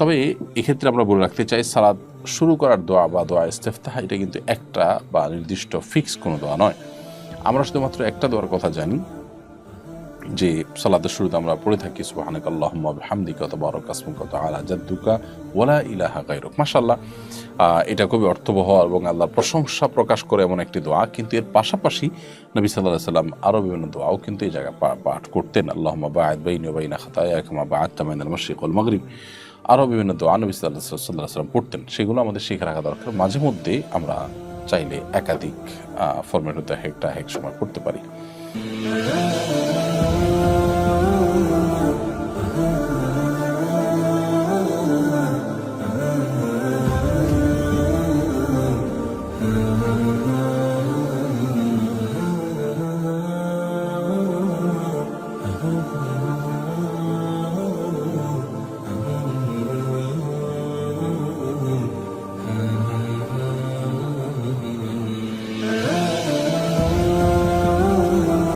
তবে এক্ষেত্রে আমরা বলে রাখতে চাই, সালাদ শুরু করার দোয়া বা দোয়া ইস্তেফতাহ, এটা কিন্তু একটা বা নির্দিষ্ট ফিক্স কোনো দোয়া নয়। আমরা শুধুমাত্র একটা দোয়ার কথা জানি যে সালাদের শুরুতে আমরা পড়ে থাকি সুবাহানাক আল্লাহুম্মা বিহামদিকা তাবারাক আসমুকা তাআলা জাদ্দুকা ওয়ালা ইলাহা গায়রুক। মাশাআল্লাহ আহ, এটা খুবই অর্থবহ এবং আল্লাহর প্রশংসা প্রকাশ করে এমন একটি দোয়া। কিন্তু এর পাশাপাশি নবী আলাইহি সাল্লাম আরও বিভিন্ন দোয়াও কিন্তু এই জায়গায় পা- পাঠ করতেন। আল্লাহুম্মা বা'আদ বাইনি ওয়া বাইনা খাতায়া কামা বা'আদতা বাইনাল মাশরিক ওয়াল মাগরিব। আরও বিভিন্ন দোয়া নবী সাল্লাল্লাহু আলাইহি সাল্লাম পড়তেন। সেগুলো আমাদের শিখে রাখা দরকার। মাঝে মধ্যে আমরা চাইলে একাধিক ফরম্যাট হতে একটা এক সময় পড়তে পারি।